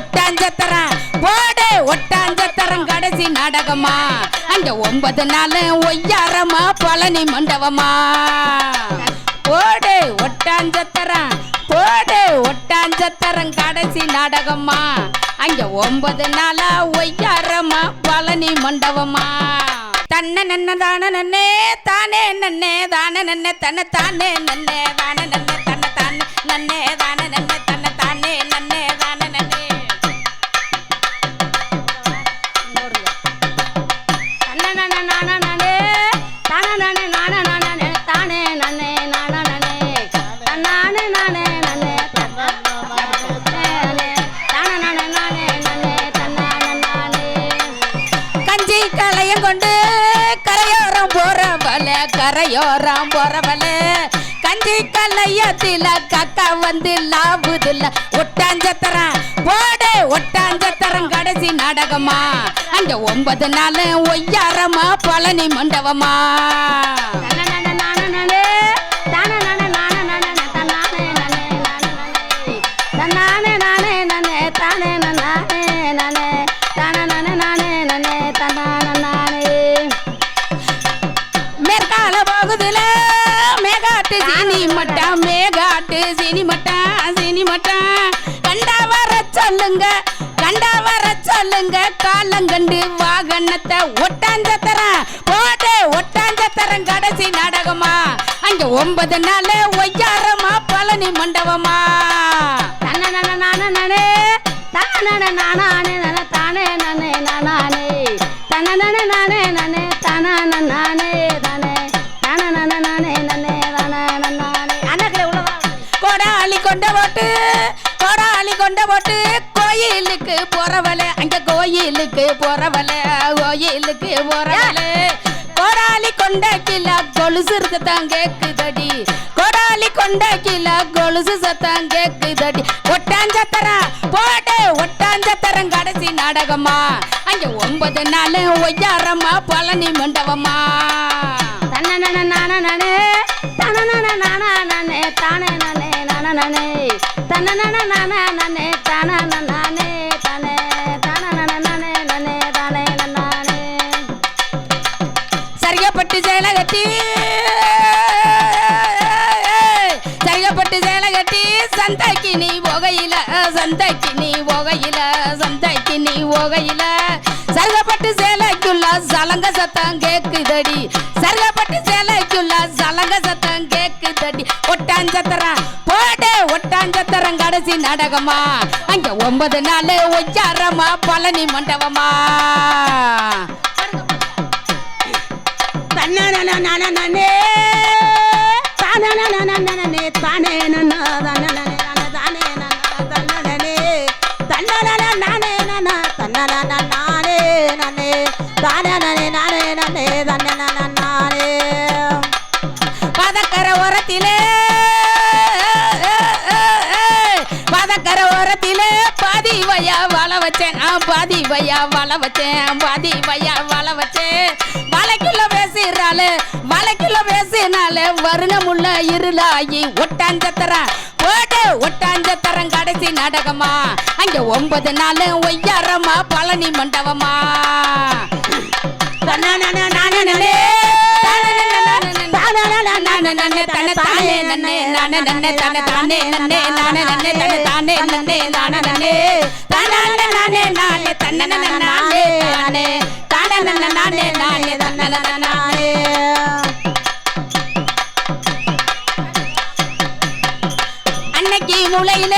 ஒட்டாஞ்சத்தரம் போடு ஒட்டாஞ்சத்தரம் கடைசி நாடகமா? அந்த ஒன்பது நாள் ஒய்யாரமா பழனி மண்டபமா? போடு ஒட்டாஞ்சத்தரம் போடு ஒட்டாஞ்சத்தரம் கடைசி நாடகமா? அங்க ஒன்பது நாளா ஒய்யாரமா பழனி மண்டபமா? தன்ன நன்ன தான நன்னே தானே நன்னே தான நன்ன தன்ன தானே நன்னே தான நன்ன தன்ன தானே நன்னே தான நன்ன கொண்டு கரையோரம் போறவல கரையோரம் போறவல கஞ்சி கலையத்தில கக்கா வந்து லாபுதுல ஒட்டாஞ்சத்தரம் போடு ஒட்டாஞ்சத்தரம் கடைசி நாடகமா? அங்க ஒன்பது நாள் ஒய்யாரமா பழனி மண்டபமா? காலங்கண்டு வாகனத்தை ஒட்டாஞ்சத்தரம் போடு ஒட்டாஞ்சத்தரம் கடைசி நாடகமா? அங்க ஒன்பது நாள் ஒய்யாரமா பழனி மண்டபமா? கொடாளி கொண்ட போட்டு கொடாளி கொண்ட போட்டு கோயிலுக்கு போறவள அங்க கோயிலுக்கு போறவள கோயிலுக்கு போறவள. கோடாலி கொண்ட கிலா கொலுசு சத்தம் கேக்குதடி. கோடாலி கொண்ட கிலா கொலுசு சத்தம் கேக்குதடி. ஒட்டாஞ்சத்தரம் போட்டு ஒட்டாஞ்சத்தரம் கடைசி நாடகமா. அங்க ஒன்பது நாள் ஒய்யாரம்மா பழனி மண்டபமா. தன்னே தானே நானே தானே நானே தன்னே நானே. நானே தானே சந்தைக்கு நீ போகையில சந்தைக்கு நீ போகையில சருகப்பட்டு சேலைக்குள்ள சலங்க சத்தம் கேக்குதடி. சருகப்பட்டு சேலைக்குள்ள சலங்க சத்தம் கேக்குதடி. ஒட்டாஞ்சத்தரம் போடு ஒட்டாஞ்சத்தரம் கடைசி நாடகமா? அங்க ஒன்பது நாள் ஒச்சாரமா பழனி மண்டபமா? தன்னே தானே தானே தானே தானே வச்சேன் பாதி வையா வள வச்சேன் பாதி வையா வள வச்சேன் வலைக்குள்ள பேசுறாளு வலைக்குள்ள பேசினால வருணமுள்ள இருளாகி ஒட்டாஞ்சத்தரம் போடு ஒட்டாஞ்சத்தரம் கடைசி நாடகமா அங்க ஒன்பது நாள் ஒய்யாரமா பழனி மண்டபமா நானே தன்னே நானே நானே அன்னைக்கு மூளையில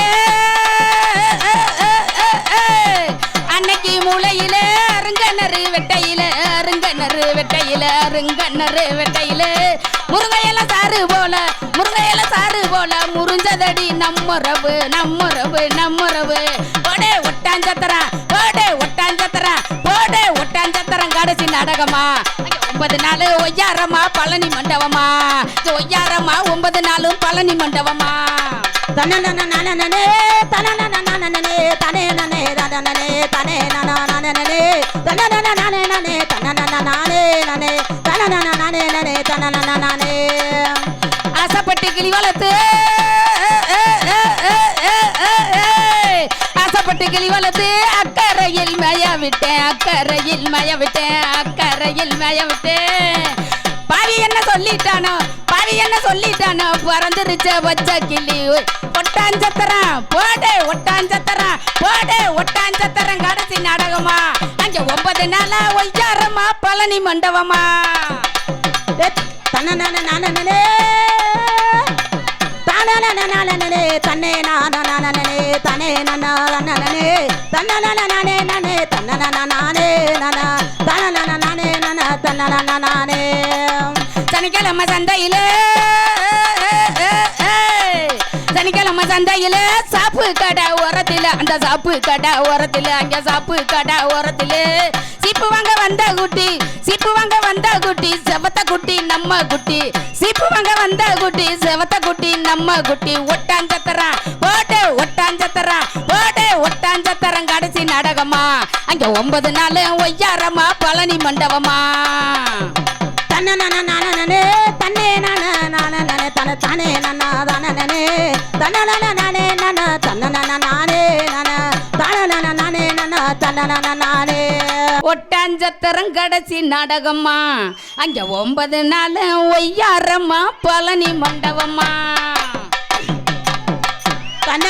அன்னைக்கு மூளையில அருங்கனரு வெட்டையில அருங்கனரு வெட்டையில அருங்கனரு வெட்டையில. முருங்கையில சாறு போல முருங்கையில சாறு போல முறிஞ்சதடி ரவு நம்ம ரவு போடே ஒட்டாஞ்சத்திரம் போடே ஒட்டாஞ்சத்திரம் போடே ஒட்டாஞ்சத்திரம் கடைசி நாடகமா? ஒன்பது நாள் ஒய்யாரமா பழனி மண்டபமா? ஒய்யாரமா ஒன்பது நாளும் பழனி மண்டபமா? ஆசைப்பட்டு கிளி வளர்த்து ஆசைப்பட்டு கிளி வளர்த்து அக்கறையில் மய விட்டேன் அக்கறையில் மய விட்டேன் அக்கறையில் மய விட்டேன் பாவி என்ன சொல்லிட்டானோ பாவி என்ன சொல்லிட்டானோ பறந்துருச்ச வச்ச கிளி ஒட்டாஞ்சத்திரம் போடே ஒட்டாஞ்சத்திரம் போடே ஒட்டாஞ்சத்திரம் கடைசி நாடகமா அங்க ஒன்பது நாளா ஒய்யாரமா பழனி மண்டபமா தன்னே தானே தன்னே நானே தனே நனே தன்னே நனே தன்னே நானே நன தன நானே நன தன்ன நானே சனிக்கிழமை சந்தையில சனிக்கிழமை சந்தையில சாப்பு கடை ஓரத்தில் அங்க சாப்பு கடை ஓரத்தில். சீப்பு வாங்க வந்த குட்டி சீப்பு வாங்க வந்த குட்டி செவத்த குட்டி நம்ம குட்டி. சீப்பு வாங்க வந்த குட்டி செவத்த குட்டி நம்ம குட்டி. ஒட்டாஞ்சத்தரம் போட்டு ஒட்டாஞ்சத்தரம் போட்டு ஒட்டாஞ்சத்தரம் கடைசி நாடகமா. அங்க ஒன்பது நாள் ஒய்யாரமா பழனி மண்டபமா. தன்ன நானே தன்னே நானே தன தானே நன்னா தானே தன நானே நன நானே ஒட்டாஞ்சத்திரம் கடைசி நாடகம்மா அங்க ஒன்பது நாள் ஒய்யாரம்மா பழனி மண்டபம்மா தன்ன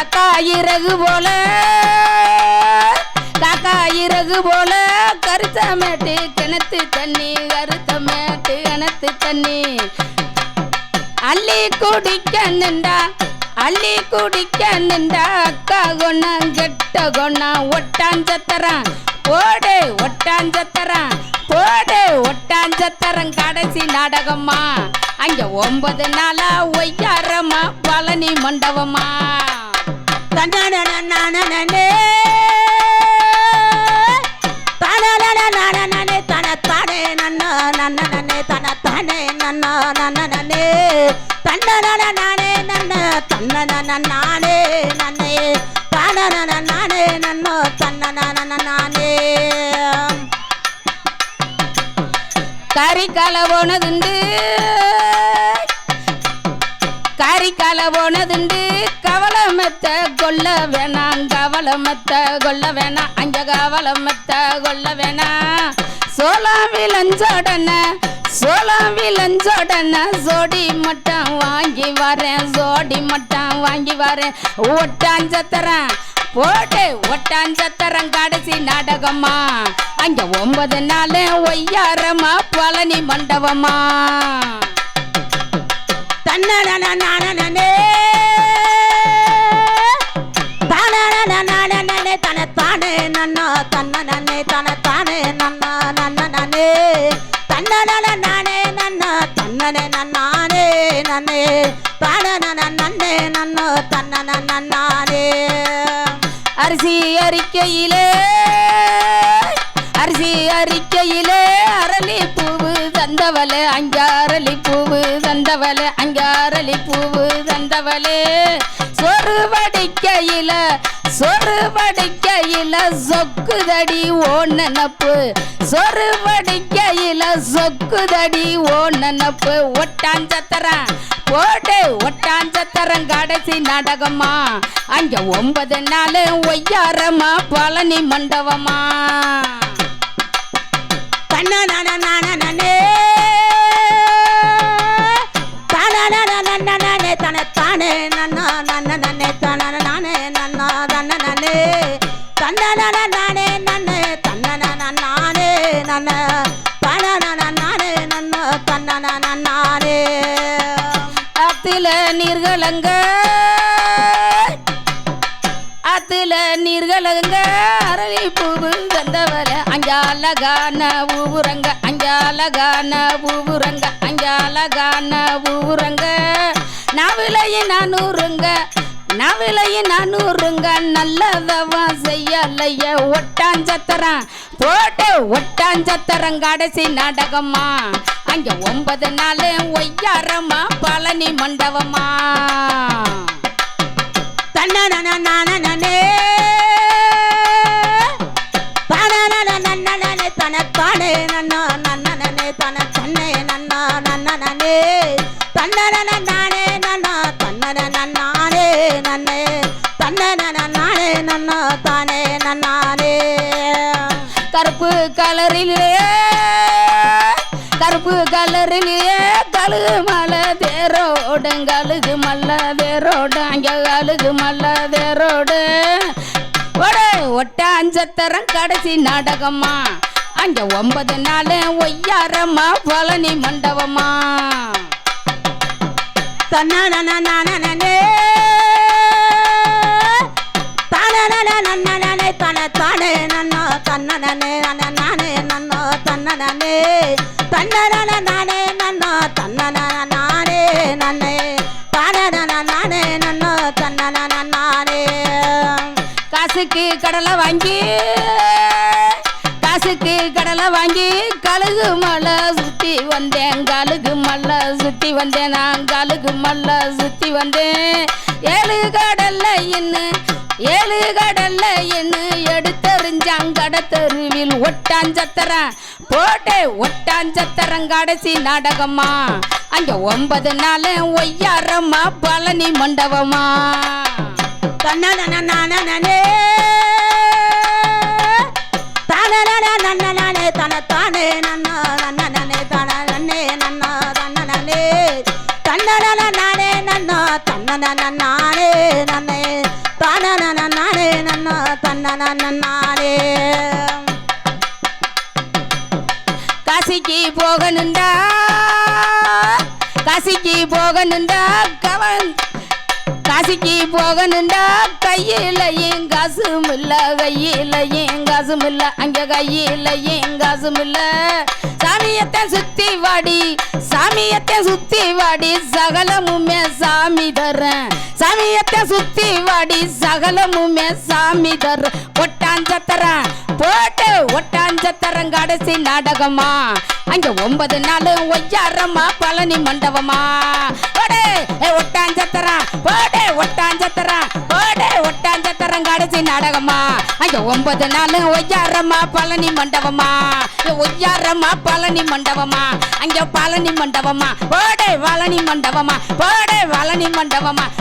காக்கா இறகு போல. காக்கா இறகு போல. கருத்த மேட்டு கிணத்து தண்ணி கருத்த மேட்டு கிணத்து தண்ணி அள்ளி குடிக்க நின்றா அள்ளி குடிக்க நின்றா அக்கா கொண்ணம் கெட்ட கொண்ணம் ஒட்டாஞ்சத்தரம் போடு ஒட்டாஞ்சத்தரான் போடு ஒட்டாஞ்சத்தரன் கடைசி நாடகம்மா. அங்க ஒன்பது நாளா ஒய்யாரமா பழனி மண்டபமா நானே நன்ன தன்னன நானே நன்னே தானன நானே நன்னோ தன்னன நானே கறிக்கால கொல்ல வேணாம் கவலமத்த கொல்ல வேணாம் அஞ்ச கவலமத்த கொல்ல வேணாம். சோளம் விளைஞ்சோடன சோளம் விளைஞ்சோடன ஜோடி மட்டம் வாங்கி வரேன் ஜோடி மட்டம் வாங்கி வரேன். ஒட்டாஞ்சத்தரேன் போட்டு ஒட்டாஞ்சத்தரம் கடைசி நாடகமா? அங்க ஒன்பது நாள் ஒய்யாரமா பழனி மண்டபமா? தன்னே தனத்தானே நன்னா தன்னனே தனத்தானே நன்னா நன்ன நன்னனே தன்னன நானே நன்னா தன்னனே நன்னானே நன்னே. தானன நன்னே நன்னோ தன்னன நன்னானே. அரிசி அறிக்கையிலே அரிசி அறிக்கையிலே அரளி பூவு தந்தவளே அங்க பூவு தந்தவளே அங்க பூவு தந்தவளே. சொரு வடிக்கையில சொரு வடிக்கையில சொக்குதடி ஓ நினப்பு. சொரு வடிக்கையில சொக்குதடி ஓ நினப்பு. ஒட்டாஞ்சத்தரன் போடு ஒட்டாஞ்சத்தரன் கடைசி நாடகமா? அங்க ஒன்பது நாள் ஒய்யாரமா பழனி மண்டபமா? கண்ணா நானே. நீர்களங்க ஆத்துல நீர்களங்க அரளி பூவும் தந்தவர அங்க அழகான ஊரங்க அங்க அழகான ஊரங்க அங்க அழகான ஊரங்க நவிலையும் நானூறுங்க. நவிலையின் நானூறுங்க. நல்லதவா செய்யலைய ஒட்டாஞ்சத்தரம் போட்டு ஒட்டாஞ்சத்தரம் கடைசி நாடகமா. அங்க ஒன்பது நாள் ஒய்யாரமா பழனி மண்டபமா தன்னே தனத்தானே நன்னா, நன்னனனே, தனத்தன்னே நன்னா, நன்னனனே. தன்னனனனானே நன்னா, தன்னனனனானே நன்னே. தன்னனனனானே நன்னா, தானே நன்னானே. கருப்பு கலரிலே கருப்பு கலரிலேயே கழுகு மலை தேரோடும் கழுகு மல்ல தேரோடு அங்கே கழுகு மல்ல தேரோடு ஒடே ஒட்டாஞ்சத்தரம் கடைசி நாடகம்மா. அங்கே ஒன்பது நாள் ஒய்யாரம்மா பழனி மண்டபம்மா. தன்னே தானனனனனனனே, தானே நன்னா, காசுக்கு கடலை வாங்கி காசுக்கு கடலை வாங்கி கழுகு மலை சுற்றி வந்தேன் கழுகு மலை சுற்றி வந்தேன் நான் கழுகு மலை சுற்றி வந்தேன். ஏழு கடல்ல என்ன ஏழு கடல்ல என்ன எடுத்தறிஞ்சாங்க கடத்தருவில் ஒட்டாஞ்சத்தரன் போட்டே ஒட்டாஞ்சத்தரன் கடைசி நாடகமா அங்கே ஒன்பது நாள் ஒய்யாரம்மா பழனி மண்டபமா. காசிக்கு போகணுண்டா காசிக்கு போகணுண்டா கவன் காசிக்கு போகணுண்டா கையில ஏன் காசும் இல்ல கையில ஏன் காசும் இல்ல அங்க கையில ஏன் காசும் இல்ல சாமியத்தை சுத்தி வாடி சாமியத்தை சுத்தி வாடி சகலமுமே சாமி தரேன் சாமியத்தை சுத்தி வாடி சகலமுமே சாமி தர ஒட்டாஞ்சத்தரன் போட்டு ஒட்டாஞ்சத்தரன் கடைசி நாடகமா? அங்க ஒன்பது நாள் ஒய்யாரம்மா பழனி மண்டபமா? போடு ஏ போடு ஒட்டாஞ்சத்தரன் போடு ஒட்டாஞ்சத்தரன் கடைசி நாடகமா? அங்க ஒன்பது நாள் ஒய்யாரம்மா பழனி மண்டபமா? ஏ ஒய்யாரம்மா பழனி மண்டபமா? அங்க பழனி மண்டபமா? போடு பழனி மண்டபமா? போடு பழனி மண்டபமா?